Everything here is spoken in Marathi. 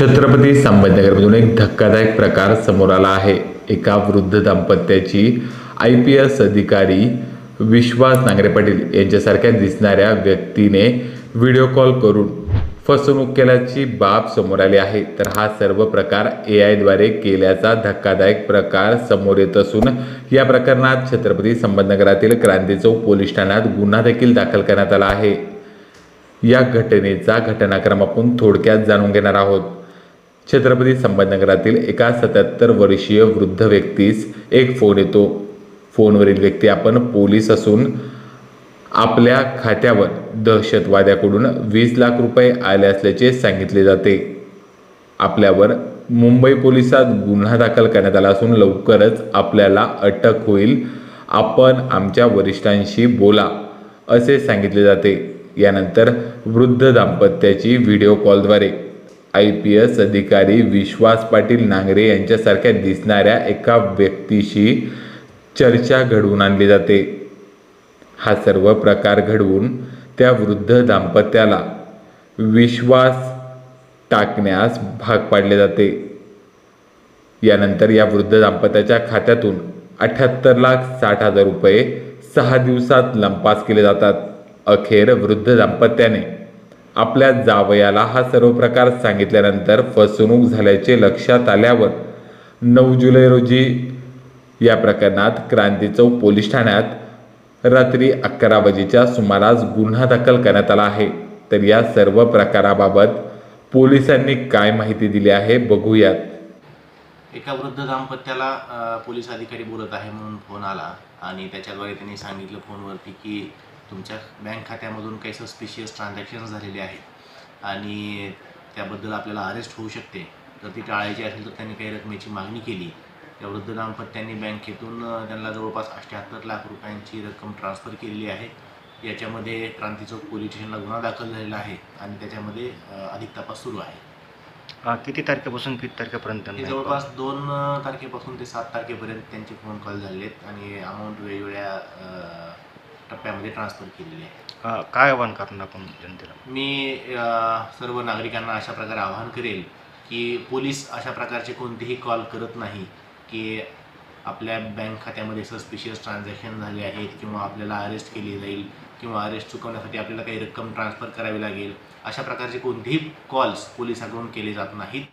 छत्रपती संभाजीनगरमधून एक धक्कादायक प्रकार समोर आला आहे. एका वृद्ध दाम्पत्याची आय पी एस अधिकारी विश्वास नांगरे पाटील यांच्यासारख्या दिसणाऱ्या व्यक्तीने व्हिडिओ कॉल करून फसवणूक केल्याची बाब समोर आली आहे. तर हा सर्व प्रकार ए आयद्वारे केल्याचा धक्कादायक प्रकार समोर येत असून या प्रकरणात छत्रपती संभाजीनगरातील क्रांती चौक पोलीस ठाण्यात गुन्हा देखील दाखल करण्यात आला आहे. या घटनेचा घटनाक्रम आपण थोडक्यात जाणून घेणार आहोत. छत्रपती संभाजीनगरातील एका सत्याहत्तर वर्षीय वृद्ध व्यक्तीस एक फोन येतो. फोनवरील व्यक्ती आपण पोलीस असून आपल्या खात्यावर दहशतवाद्याकडून वीस लाख रुपये आले असल्याचे सांगितले जाते. आपल्यावर मुंबई पोलिसात गुन्हा दाखल करण्यात आला असून लवकरच आपल्याला अटक होईल. आपण आमच्या वरिष्ठांशी बोला असे सांगितले जाते. यानंतर वृद्ध दाम्पत्याची व्हिडिओ कॉलद्वारे आय पी एस अधिकारी विश्वास पाटील नांगरे यांच्यासारख्या दिसणाऱ्या एका व्यक्तीशी चर्चा घडवून आणली जाते. हा सर्व प्रकार घडवून त्या वृद्ध दाम्पत्याला विश्वास टाकण्यास भाग पाडले जाते. यानंतर या वृद्ध दाम्पत्याच्या खात्यातून अठ्याहत्तर लाख साठ हजार रुपये सहा दिवसात लंपास केले जातात. अखेर वृद्ध दाम्पत्याने आपल्या जावयाला हा सर्व प्रकार सांगितल्यानंतर फसवणूक झाल्याचे लक्षात आल्यावर नऊ जुलै रोजी या प्रकरणात क्रांती चौक पोलीस ठाण्यात रात्री अकरा वाजेच्या सुमारास गुन्हा दाखल करण्यात आला आहे. तर या सर्व प्रकाराबाबत पोलिसांनी काय माहिती दिली आहे बघूयात. एका वृद्ध दाम्पत्याला पोलीस अधिकारी बोलत आहे म्हणून फोन आला आणि त्याच्याद्वारे त्यांनी सांगितलं फोनवरती की तुमच्या बँक खात्यामधून काही सस्पिशियस ट्रान्झॅक्शन झालेले आहेत. आणि त्याबद्दल आपल्याला अरेस्ट होऊ शकते. जर ती टाळायची असेल तर त्यांनी काही रकमेची मागणी केली. त्या वृद्ध दाम्पत्यांनी बँकेतून त्यांना जवळपास अठ्ठ्याहत्तर लाख रुपयांची रक्कम ट्रान्सफर केलेली आहे. याच्यामध्ये क्रांती चौक पोलीस स्टेशनला गुन्हा दाखल झालेला आहे आणि त्याच्यामध्ये अधिक तपास सुरू आहे. किती तारखेपासून किती तारखेपर्यंत हे त्यांना जवळपास दोन तारखेपासून ते सात तारखेपर्यंत त्यांचे फोन कॉल झाले आहेत आणि अमाऊंट वेगवेगळ्या अ, टप्प्यामध्ये ट्रान्सफर केलेली आहे. काय आव्हान करणार आपण जनतेला? मी अ, सर्व नागरिकांना अशा प्रकारे आवाहन करेल की पोलीस अशा प्रकारचे कोणतेही कॉल करत नाही की आपल्या बँक खात्यामध्ये सस्पिशियस ट्रान्झॅक्शन झाले आहेत किंवा आपल्याला अरेस्ट केली जाईल किंवा अरेस्ट चुकवण्यासाठी आपल्याला काही रक्कम ट्रान्सफर करावी लागेल अशा प्रकारचे कोणतेही कॉल्स पोलिसाकडून केले जात नाहीत.